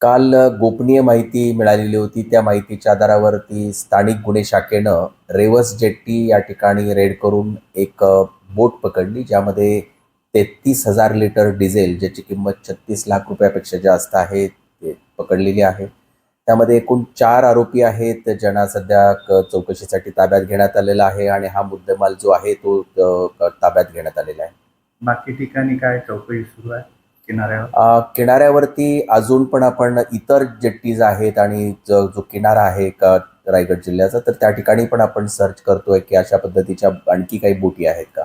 काल गोपनीय माहिती मिळालेली होती. त्या माहितीच्या आधारावरती स्थानिक गुन्हे शाखेनं रेवस जेट्टी या ठिकाणी रेड करून एक बोट पकडली ज्यामध्ये तेहतीस हजार लिटर डिझेल ज्याची किंमत छत्तीस लाख रुपयापेक्षा जास्त आहे ते पकडलेली आहे. त्यामध्ये एकूण चार आरोपी आहेत ज्यांना सध्या क- चौकशीसाठी ताब्यात घेण्यात आलेला आहे आणि हा मुद्देमाल जो आहे तो ताब्यात घेण्यात आलेला आहे. बाकी ठिकाणी काय चौकशी सुरू आहे? किनाऱ्यावर? किनाऱ्यावरती अजून पण आपण इतर जेट्टीज आहेत आणि जो किनारा आहे का रायगड जिल्ह्याचा तर त्या ठिकाणी पण आपण सर्च करतोय की अशा पद्धतीच्या आणखी काही बोटी आहेत का?